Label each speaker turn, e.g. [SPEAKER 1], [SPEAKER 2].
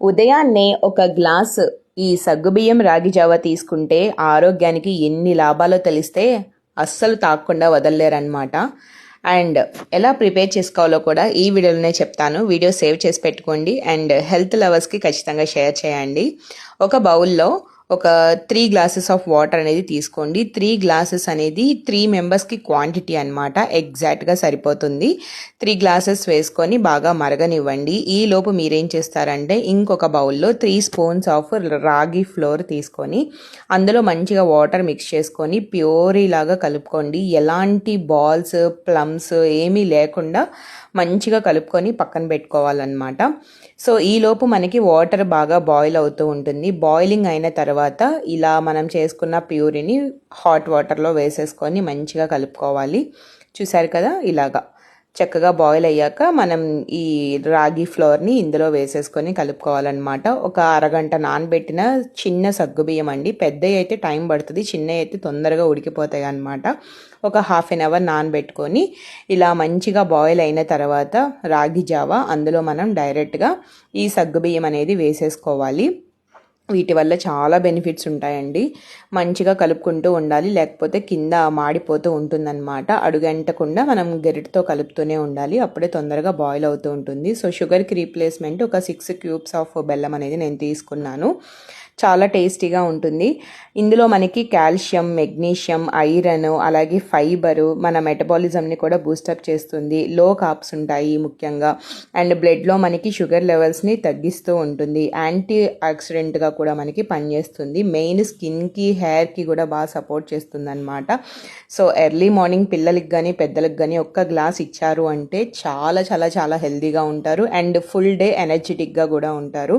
[SPEAKER 1] ఉదయాన్నే ఒక గ్లాస్ ఈ సగ్గుబియ్యం రాగి జావ తీసుకుంటే ఆరోగ్యానికి ఎన్ని లాభాలో తెలిస్తే అస్సలు తాగకుండా వదలలేరనమాట అండ్ ఎలా ప్రిపేర్ చేసుకోవాలో కూడా ఈ వీడియోలోనే చెప్తాను. వీడియో సేవ్ చేసి పెట్టుకోండి. అండ్ హెల్త్ లవర్స్కి ఖచ్చితంగా షేర్ చేయండి. ఒక బౌల్లో ఒక త్రీ గ్లాసెస్ ఆఫ్ వాటర్ అనేది తీసుకోండి. త్రీ గ్లాసెస్ అనేది త్రీ మెంబర్స్కి క్వాంటిటీ అనమాట ఎగ్జాక్ట్గా సరిపోతుంది. త్రీ గ్లాసెస్ వేసుకొని బాగా మరగనివ్వండి. ఈ లోపు మీరేం చేస్తారంటే ఇంకొక బౌల్లో three spoons of ragi flour తీసుకొని అందులో మంచిగా వాటర్ మిక్స్ చేసుకొని ప్యూరీలాగా కలుపుకోండి. ఎలాంటి బాల్స్ ప్లమ్స్ ఏమీ లేకుండా మంచిగా కలుపుకొని పక్కన పెట్టుకోవాలన్నమాట. సో ఈలోపు మనకి వాటర్ బాగా బాయిల్ అవుతూ ఉంటుంది. బాయిలింగ్ అయిన తర్వాత తర్వాత ఇలా మనం చేసుకున్న ప్యూరిని హాట్ వాటర్లో వేసేసుకొని మంచిగా కలుపుకోవాలి. చూసారు కదా? ఇలాగా. చక్కగా బాయిల్ అయ్యాక మనం ఈ రాగి ఫ్లోర్ని ఇందులో వేసేసుకొని కలుపుకోవాలన్నమాట. ఒక అరగంట నానబెట్టిన చిన్న సగ్గుబియ్యం అండి. పెద్దవి అయితే టైం పడుతుంది చిన్నవి అయితే తొందరగా ఉడికిపోతాయి అనమాట ఒక హాఫ్ అన్ అవర్ నానబెట్టుకొని ఇలా మంచిగా బాయిల్ అయిన తర్వాత రాగి జావా అందులో మనం డైరెక్ట్గా ఈ సగ్గుబియ్యం అనేది వేసేసుకోవాలి. వీటి వల్ల చాలా బెనిఫిట్స్ ఉంటాయండి. మంచిగా కలుపుకుంటూ ఉండాలి. లేకపోతే కింద మాడిపోతూ ఉంటుందన్నమాట. అడుగంటకుండా మనం గరిటతో కలుపుతూనే ఉండాలి. అప్పుడే తొందరగా బాయిల్ అవుతూ ఉంటుంది. సో షుగర్కి రీప్లేస్మెంట్ ఒక సిక్స్ క్యూబ్స్ ఆఫ్ బెల్లం అనేది నేను తీసుకున్నాను. చాలా టేస్టీగా ఉంటుంది. ఇందులో మనకి కాల్షియం మెగ్నీషియం ఐరన్ అలాగే ఫైబరు మన మెటబాలిజంని కూడా బూస్టప్ చేస్తుంది. లో కాప్స్ ఉంటాయి ముఖ్యంగా. అండ్ బ్లడ్లో మనకి షుగర్ లెవెల్స్ని తగ్గిస్తూ ఉంటుంది. యాంటీ ఆక్సిడెంట్గా కూడా మనకి పనిచేస్తుంది. మెయిన్ స్కిన్కి హెయిర్కి కూడా బాగా సపోర్ట్ చేస్తుంది అనమాట సో ఎర్లీ మార్నింగ్ పిల్లలకి కానీ పెద్దలకు కానీ ఒక్క గ్లాస్ ఇచ్చారు అంటే చాలా చాలా చాలా హెల్దీగా ఉంటారు. అండ్ ఫుల్ డే ఎనర్జెటిక్గా కూడా ఉంటారు.